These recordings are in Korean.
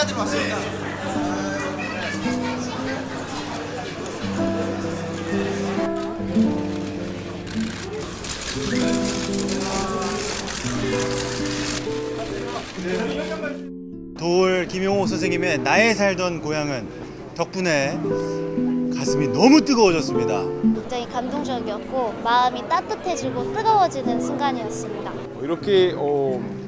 기자들 왔습니다. 도울 김용호 선생님의 나의 살던 고향은 덕분에 가슴이 너무 뜨거워졌습니다. 굉장히 감동적이었고 마음이 따뜻해지고 뜨거워지는 순간이었습니다. 뭐 이렇게 어, 이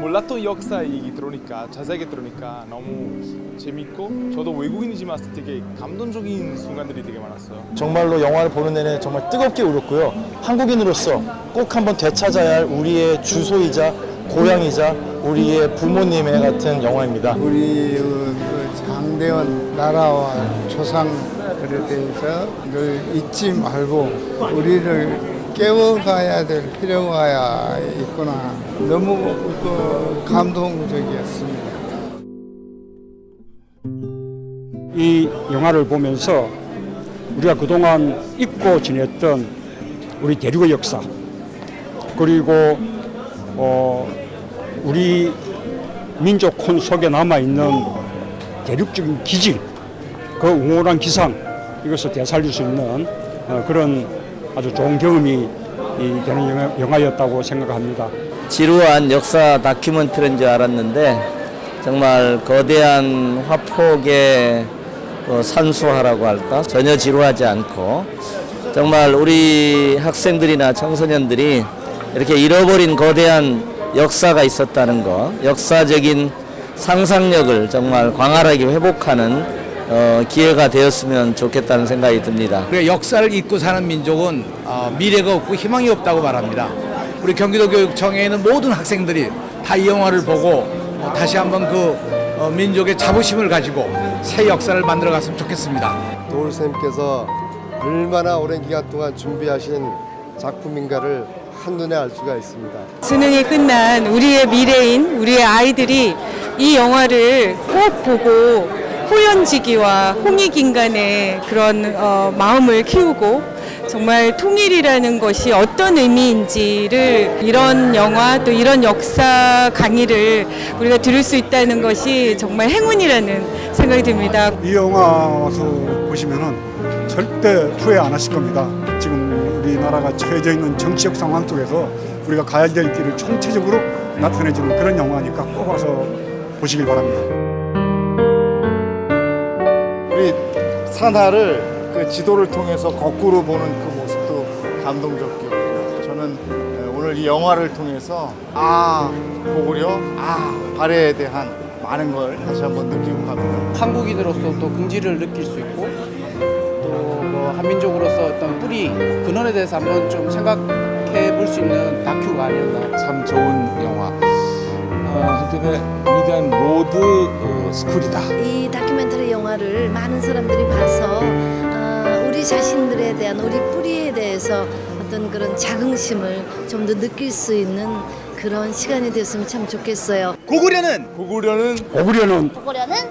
몰랐던 역사 얘기 들으니까 자세하게 들으니까 너무 재밌고 저도 외국인이지만 되게 감동적인 순간들이 되게 많았어요. 정말로 영화를 보는 내내 정말 뜨겁게 울었고요. 한국인으로서 꼭 한번 되찾아야 할 우리의 주소이자 고향이자 우리의 부모님의 같은 영화입니다. 우리 그, 장대원 나라와 조상들에 대해서 늘 잊지 말고 우리를 깨워가야 될 필요가 있구나. 너무 그 감동적이었습니다. 이 영화를 보면서 우리가 그동안 잊고 지냈던 우리 대륙의 역사 그리고 어, 우리 민족 혼 속에 남아 있는 대륙적인 기질, 그 웅ór한 기상 이것을 되살릴 수 있는 어, 그런 아주 좋은 경험이 이 되는 영화, 영화였다고 생각합니다. 지루한 역사 다큐멘터리인 줄 알았는데 정말 거대한 화폭의 어, 산수화라고 할까 전혀 지루하지 않고 정말 우리 학생들이나 청소년들이 이렇게 잃어버린 거대한 역사가 있었다는 거 역사적인 상상력을 정말 광활하게 회복하는 어, 기회가 되었으면 좋겠다는 생각이 듭니다. 우리가 역사를 잊고 사는 민족은 어, 미래가 없고 희망이 없다고 말합니다. 우리 경기도 교육청에 있는 모든 학생들이 다 이 영화를 보고 어, 다시 한번 그 어, 민족의 자부심을 가지고 새 역사를 만들어 갔으면 좋겠습니다. 도울 선생님께서 얼마나 오랜 기간 동안 준비하신 작품인가를 한눈에 알 수가 있습니다. 수능이 끝난 우리의 미래인 우리의 아이들이 이 영화를 꼭 보고 호연지기와 홍익인간의 그런 어, 마음을 키우고 정말 통일이라는 것이 어떤 의미인지를 이런 영화 또 이런 역사 강의를 우리가 들을 수 있다는 것이 정말 행운이라는 생각이 듭니다. 이 영화 와서 보시면은 절대 후회 안 하실 겁니다. 지금 우리나라가 처해져 있는 정치적 상황 속에서 우리가 가야 될 길을 총체적으로 나타내주는 그런 영화니까 꼭 와서 보시길 바랍니다. 우리 산하를 그 지도를 통해서 거꾸로 보는 그 모습도 감동적이었고요. 저는 오늘 이 영화를 통해서 아 고구려, 아 발해에 대한 많은 걸 다시 한번 느끼고 갑니다. 한국인으로서 또 긍지를 느낄 수 있고 또뭐 한민족으로서 어떤 뿌리 근원에 대해서 한번 좀 생각해 볼 수 있는 다큐가 아니었나 참 좋은 영화. 어, 한편의 위대한 로드 어, 스쿨이다. 이 다큐멘터리 영화를 많은 사람들이 봐서 어, 우리 자신들에 대한 우리 뿌리에 대해서 어떤 그런 자긍심을 좀 더 느낄 수 있는 그런 시간이 됐으면 참 좋겠어요. 고구려는? 고구려는? 고구려는? 보려는